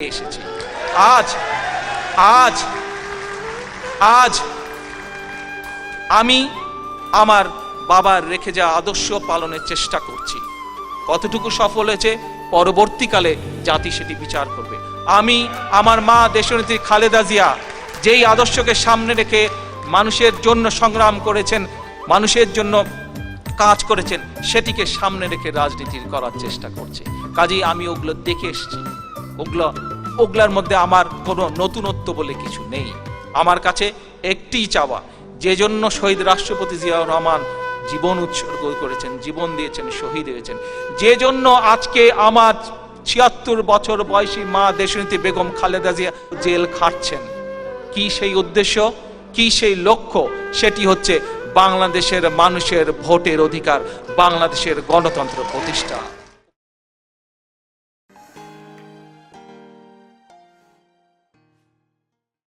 এসেছি। আজ আজ আজ আমি আমার বাবার রেখে যাওয়া আদর্শ পালনের চেষ্টা করছি। কতটুকু সফল হয়েছে পরবর্তীকালে জাতি সেটি বিচার করবে। আমি আমার মা দেশনেত্রী খালেদা জিয়া যেই আদর্শকে সামনে রেখে মানুষের জন্য সংগ্রাম করেছেন, মানুষের জন্য কাজ করেছেন, সেটিকে সামনে রেখে রাজনীতি করার চেষ্টা করছে। কাজেই আমি ওগুলো দেখে এসেছি। ওগুলো, ওগুলার মধ্যে আমার কোনো নতুনত্ব বলে কিছু নেই। আমার কাছে একটিই চাওয়া, যে জন্য শহীদ রাষ্ট্রপতি জিয়াউর রহমান জীবন উৎসর্গ করেছেন, জীবন দিয়েছেন, শহীদ হয়েছেন। যে জন্য আজকে আমার ছিয়াত্তর বছর বয়সী মা দেশনীতি বেগম খালেদা জিয়া জেল খাটছেন। কি সেই উদ্দেশ্য? কি সেই লক্ষ্য? সেটি হচ্ছে বাংলাদেশের মানুষের ভোটের অধিকার, বাংলাদেশের গণতন্ত্র প্রতিষ্ঠা।